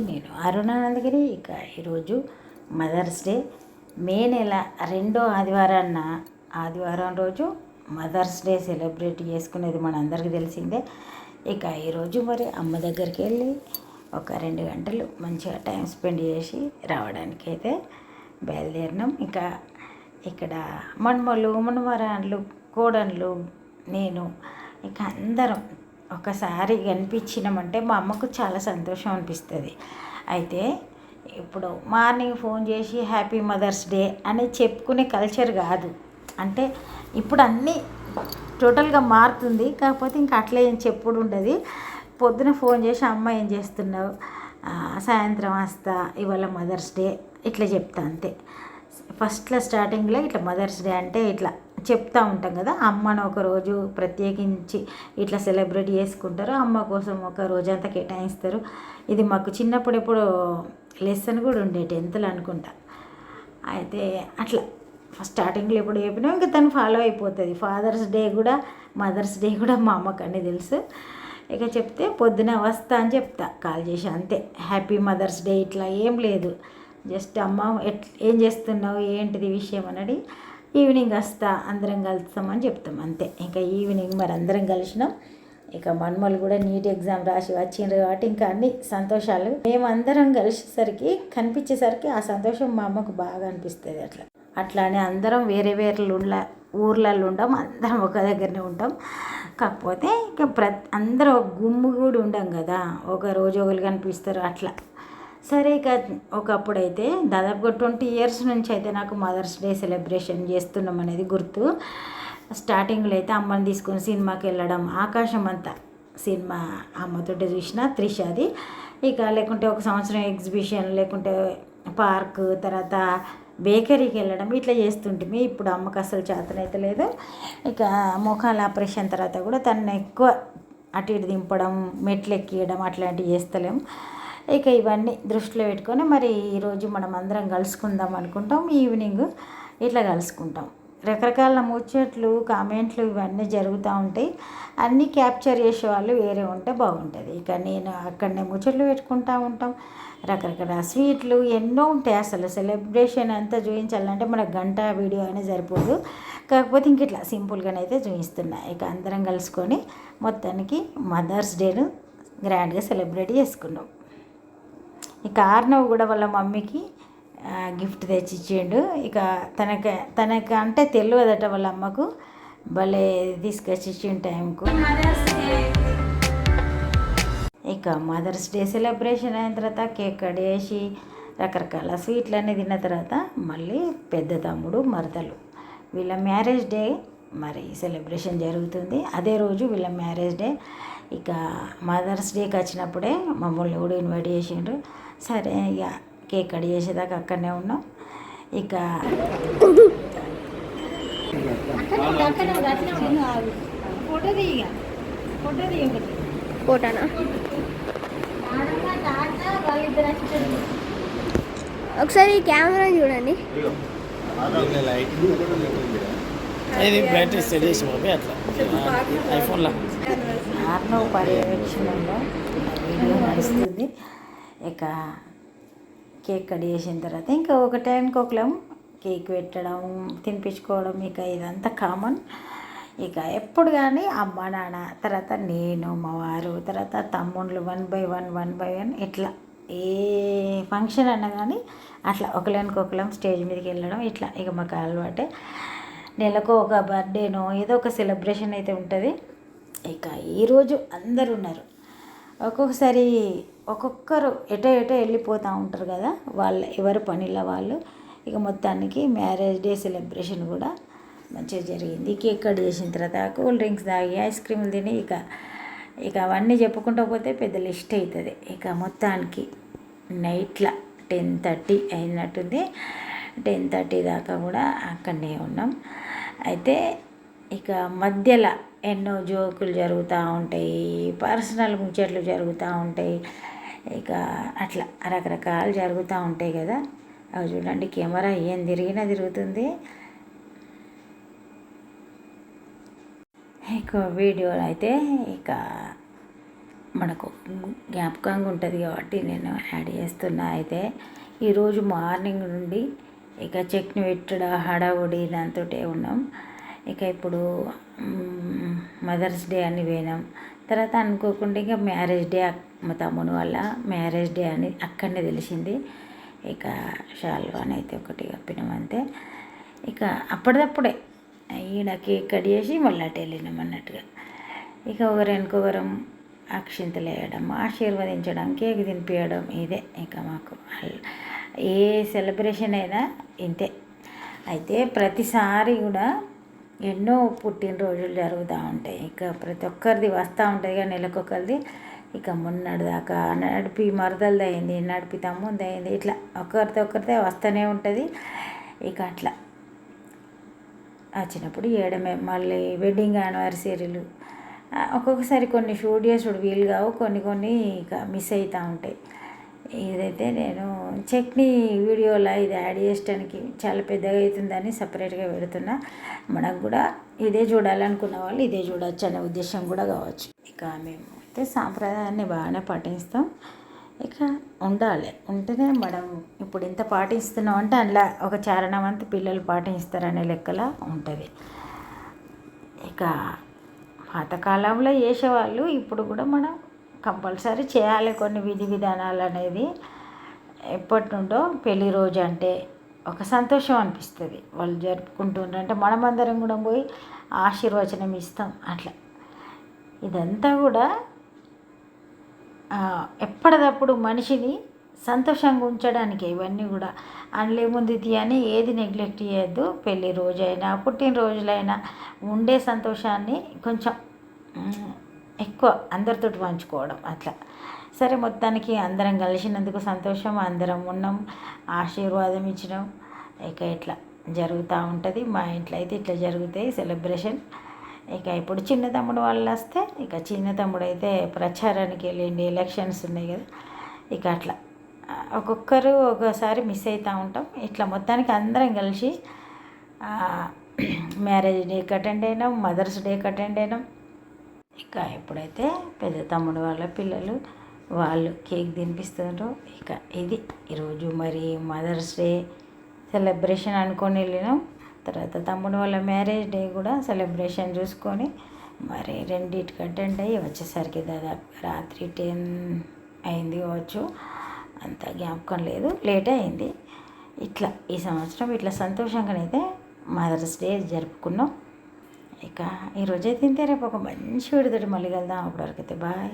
నేను అరుణానందగిరి. ఇక ఈరోజు మదర్స్ డే. మే నెల రెండో ఆదివారాన్న ఆదివారం రోజు మదర్స్ డే సెలబ్రేట్ చేసుకునేది మనందరికీ తెలిసిందే. ఇక ఈరోజు మరి అమ్మ దగ్గరికి వెళ్ళి ఒక రెండు గంటలు మంచిగా టైం స్పెండ్ చేసి రావడానికి అయితే బయలుదేరినాం. ఇంకా ఇక్కడ మన్మలు మన్మరాన్లు కోడన్లు నేను ఇక అందరం ఒకసారి కనిపించినామంటే మా అమ్మకు చాలా సంతోషం అనిపిస్తుంది. అయితే ఇప్పుడు మార్నింగ్ ఫోన్ చేసి హ్యాపీ మదర్స్ డే అని చెప్పుకునే కల్చర్ కాదు. అంటే ఇప్పుడు అన్నీ టోటల్గా మారుతుంది. కాకపోతే ఇంకా అట్లా ఏం చెప్పుడు ఉండదు. పొద్దున ఫోన్ చేసి అమ్మ ఏం చేస్తున్నావు? సాయంత్రం వస్తా ఇవాళ మదర్స్ డే ఇట్లా చెప్తా అంతే. ఫస్ట్లో స్టార్టింగ్లో ఇట్లా మదర్స్ డే అంటే ఇట్లా. చెప్తా ఉంటాం కదా అమ్మను ఒక రోజు ప్రత్యేకించి ఇట్లా సెలబ్రేట్ చేసుకుంటారు అమ్మ కోసం ఒక రోజంతా కేటాయిస్తారు. ఇది మాకు చిన్నప్పుడు ఎప్పుడు లెసన్ కూడా ఉండే టెన్త్లో అనుకుంటా. అయితే అట్లా ఫస్ట్ స్టార్టింగ్లో ఎప్పుడు చెప్పినా ఇంకా తను ఫాలో అయిపోతుంది. ఫాదర్స్ డే కూడా మదర్స్ డే కూడా మా అమ్మకండి తెలుసు. ఇక చెప్తే పొద్దున వస్తా అని చెప్తా కాల్ చేసి అంతే. హ్యాపీ మదర్స్ డే ఇట్లా ఏం లేదు. జస్ట్ అమ్మ ఎట్ ఏం చేస్తున్నావు ఏంటిది విషయం అని ఈవినింగ్ వస్తా అందరం కలుస్తామని చెప్తాం అంతే. ఇంకా ఈవినింగ్ మరి అందరం కలిసినాం. ఇక మన్మలు కూడా నీట్ ఎగ్జామ్ రాసి వచ్చిండ్రు కాబట్టి ఇంకా అన్ని సంతోషాలు. మేమందరం కలిసేసరికి కనిపించేసరికి ఆ సంతోషం మా అమ్మకు బాగా అనిపిస్తుంది అట్లా. అట్లానే అందరం వేరే వేరే ఉండ ఊర్లలో ఉండం అందరం ఒక దగ్గరనే ఉంటాం. కాకపోతే ఇక ప్రతి అందరూ ఒక గుమ్ము కూడా ఉండం కదా. ఒక రోజు ఒకరు కనిపిస్తారు అట్లా. సరే ఇక ఒకప్పుడైతే దాదాపుగా ట్వంటీ ఇయర్స్ నుంచి అయితే నాకు మదర్స్ డే సెలబ్రేషన్ చేస్తున్నాం అనేది గుర్తు. స్టార్టింగ్లో అయితే అమ్మని తీసుకొని సినిమాకి వెళ్ళడం ఆకాశం అంతా సినిమా అమ్మతోటి చూసిన త్రిషాది. ఇక లేకుంటే ఒక సంవత్సరం ఎగ్జిబిషన్ లేకుంటే పార్క్ తర్వాత బేకరీకి వెళ్ళడం ఇట్లా చేస్తుంటిమి. ఇప్పుడు అమ్మకు అసలు చేతనైతే లేదు. ఇక మోకాల ఆపరేషన్ తర్వాత కూడా తను ఎక్కువ అటు ఇటు దింపడం మెట్లు ఎక్కియడం అట్లాంటివి చేస్తలేము ఇక ఇవన్నీ దృష్టిలో పెట్టుకొని మరి ఈరోజు మనం అందరం కలుసుకుందాం అనుకుంటాం. ఈవినింగ్ ఇట్లా కలుసుకుంటాం. రకరకాల ముచ్చట్లు కామెంట్లు ఇవన్నీ జరుగుతూ ఉంటాయి. అన్నీ క్యాప్చర్ చేసే వాళ్ళు వేరే ఉంటే బాగుంటుంది. ఇక నేను అక్కడనే ముచ్చట్లు పెట్టుకుంటూ ఉంటాం. రకరకాల స్వీట్లు ఎన్నో ఉంటాయి. అసలు సెలబ్రేషన్ అంతా చూపించాలంటే మన గంట వీడియో అయినా సరిపోదు. కాకపోతే ఇంక ఇట్లా సింపుల్గానైతే చూపిస్తున్నా. ఇక అందరం కలుసుకొని మొత్తానికి మదర్స్ డేను గ్రాండ్గా సెలబ్రేట్ చేసుకున్నాం. ఇక ఆర్నవ్ కూడా వాళ్ళ మమ్మీకి గిఫ్ట్ తెచ్చి ఇచ్చిండు ఇక తనకి తనకి అంటే తెలియదట వాళ్ళ అమ్మకు భలే తీసుకొచ్చి ఇచ్చిండు టైంకు. ఇక మదర్స్ డే సెలబ్రేషన్ అయిన తర్వాత కేక్ కట్ చేసి రకరకాల స్వీట్లన్నీ తిన్న తర్వాత మళ్ళీ పెద్ద తమ్ముడు మరదలు. వీళ్ళ మ్యారేజ్ డే మరి సెలబ్రేషన్ జరుగుతుంది. అదే రోజు వీళ్ళ మ్యారేజ్ డే. ఇక మదర్స్ డేకి వచ్చినప్పుడే మమ్మల్ని కూడా ఇన్వైట్ చేసిండ్రు సరే ఇక కేక్ కట్ చేసేదాకా అక్కడనే ఉన్నాం ఇక ఫోటోనా ఒకసారి ఈ కెమెరా చూడండి ఇది సెట్ చేసి అట్లా ఐఫోన్లో ఆర్నవ్ పర్యవేక్షణలో వీడియో నడుస్తుంది. ఇక కేక్ కట్ చేసిన తర్వాత ఇంకా ఒక టైంకి ఒకలం కేక్ పెట్టడం తినిపించుకోవడం ఇక ఇదంతా కామన్ ఇక ఎప్పుడు కానీ అమ్మ నాన్న తర్వాత నేను మా వారు తర్వాత తమ్ముళ్ళు one by one one by one ఇట్లా ఏ ఫంక్షన్ అన్నా కానీ అట్లా ఒకళ్ళనికి ఒకళ్ళం స్టేజ్ మీదకి వెళ్ళడం ఇట్లా. ఇక మాకు అలవాటే. నెలకు ఒక బర్త్డేనో ఏదో ఒక సెలబ్రేషన్ అయితే ఉంటుంది. ఇక ఈరోజు అందరు ఉన్నారు. ఒక్కొక్కసారి ఒక్కొక్కరు ఎటో ఎటో వెళ్ళిపోతూ ఉంటారు కదా వాళ్ళ ఎవరు పనిలో వాళ్ళు ఇక మొత్తానికి మ్యారేజ్ డే సెలబ్రేషన్ కూడా మంచిగా జరిగింది. కేక్ కట్ చేసిన తర్వాత కూల్ డ్రింక్స్ తాగి ఐస్ క్రీములు తిని ఇక ఇక అవన్నీ చెప్పుకుంటూ పోతే పెద్ద లిస్ట్ అవుతుంది. ఇక మొత్తానికి నైట్ల టెన్ థర్టీ అయినట్టుంది. టెన్ థర్టీ దాకా కూడా అక్కడనే ఉన్నాం. అయితే ఇక మధ్యలో ఎన్నో జోకులు జరుగుతూ ఉంటాయి పర్సనల్ ముచ్చట్లు జరుగుతూ ఉంటాయి ఇక అట్లా రకరకాలు జరుగుతూ ఉంటాయి కదా. అవి చూడండి కెమెరా ఏం తిరిగినా తిరుగుతుంది. ఇక వీడియో అయితే ఇక మనకు జ్ఞాపకంగా ఉంటుంది కాబట్టి నేను యాడ్ చేస్తున్నా అయితే. ఈరోజు మార్నింగ్ నుండి ఇక చట్నీ పెట్టడం హడావుడి దాంతో ఉన్నాం. ఇక ఇప్పుడు మదర్స్ డే అని పోయినాం. తర్వాత అనుకోకుండా ఇక మ్యారేజ్ డే మా తమ్ముని వల్ల మ్యారేజ్ డే అని అక్కడనే తెలిసింది. ఇక షాల్వాన్ అయితే ఒకటి కప్పినాం అంతే. ఇక అప్పటిదప్పుడే ఈడ కేక్ కట్ చేసి మళ్ళీ అటు వెళ్ళినాం అన్నట్టుగా. ఇక ఒకరు వెనుకొకరం అక్షింతలు వేయడం ఆశీర్వదించడం కేక్ తినిపించడం ఇదే ఇక మాకు. ఏ సెలబ్రేషన్ అయినా ఇంతే. అయితే ప్రతిసారి కూడా ఎన్నో పుట్టినరోజులు జరుగుతూ ఉంటాయి. ఇక ప్రతి ఒక్కరిది వస్తూ ఉంటుంది కానీ నెలకొకరిది. ఇక మొన్నటి దాకా నడిపి మరదలది అయింది నడిపి తమ్ముంది అయింది ఇట్లా ఒకరితో ఒకరితే వస్తూనే ఉంటుంది. ఇక అట్లా. వచ్చినప్పుడు ఏడమే మళ్ళీ వెడ్డింగ్ యానివర్సరీలు ఒక్కొక్కసారి కొన్ని షూట్ చేసుడు వీలు కావు కొన్ని కొన్ని ఇక మిస్ అవుతూ ఉంటాయి. ఇదైతే నేను చట్నీ వీడియోలో ఇది యాడ్ చేయడానికి చాలా పెద్దగా అవుతుందని సపరేట్గా పెడుతున్నా. మనకు కూడా ఇదే చూడాలనుకున్న వాళ్ళు ఇదే చూడొచ్చు అనే ఉద్దేశం కూడా కావచ్చు. ఇక మేము అయితే సాంప్రదాయాన్ని బాగానే పాటిస్తాం. ఇక ఉండాలి. ఉంటేనే మనం ఇప్పుడు ఇంత పాటిస్తున్నాం అంటే అందులో ఒక చారణమంతా పిల్లలు పాటిస్తారనే లెక్కలా ఉంటుంది. ఇక పాతకాలంలో చేసేవాళ్ళు ఇప్పుడు కూడా మనం కంపల్సరీ చేయాలి కొన్ని విధి విధానాలు అనేది. ఎప్పటి నుండో పెళ్ళి రోజు అంటే ఒక సంతోషం అనిపిస్తుంది. వాళ్ళు జరుపుకుంటుండ్రంటే మనమందరం కూడా పోయి ఆశీర్వచనం ఇస్తాం అట్లా. ఇదంతా కూడా ఎప్పటికప్పుడు మనిషిని సంతోషంగా ఉంచడానికి ఇవన్నీ కూడా. అందులో ముందు అని ఏది నెగ్లెక్ట్ చేయొద్దు. పెళ్ళి రోజైనా పుట్టినరోజులైనా ఉండే సంతోషాన్ని కొంచెం ఎక్కువ అందరితో పంచుకోవడం అట్లా. సరే మొత్తానికి అందరం కలిసినందుకు సంతోషం అందరం ఉన్నాం ఆశీర్వాదం ఇచ్చినాం. ఇక ఇట్లా జరుగుతూ ఉంటుంది. మా ఇంట్లో అయితే ఇట్లా జరుగుతాయి సెలబ్రేషన్. ఇక ఇప్పుడు చిన్న తమ్ముడు వాళ్ళు వస్తే ఇక చిన్న తమ్ముడు అయితే ప్రచారానికి వెళ్ళిండి ఎలక్షన్స్ ఉన్నాయి కదా. ఇక అట్లా. ఒక్కొక్కరు ఒకసారి మిస్ అవుతూ ఉంటాం. ఇట్లా మొత్తానికి అందరం కలిసి మ్యారేజ్ డేకి అటెండ్ అయినాం మదర్స్ డేకి అటెండ్ అయినాం. ఇక ఎప్పుడైతే పెద్ద తమ్ముడు వాళ్ళ పిల్లలు వాళ్ళు కేక్ తినిపిస్తున్నారు ఇక ఇది ఈరోజు మరి మదర్స్ డే సెలబ్రేషన్ అనుకొని వెళ్ళినాం. తర్వాత తమ్ముడు వాళ్ళ మ్యారేజ్ డే కూడా సెలబ్రేషన్ చూసుకొని మరి రెండింటికి అటెండ్ అయ్యి వచ్చేసరికి దాదాపు రాత్రి టెన్ అయింది కావచ్చు. అంత జ్ఞాపకం లేదు. లేట్ అయింది. ఇట్లా ఈ సంవత్సరం ఇట్లా సంతోషంగానైతే మదర్స్ డే జరుపుకున్నాం. ఇక ఈరోజైతే ఇంతే రేపు ఒక మంచి విడుదల మళ్ళీ వెళ్దాం అప్పటివరకు అయితే బాయ్.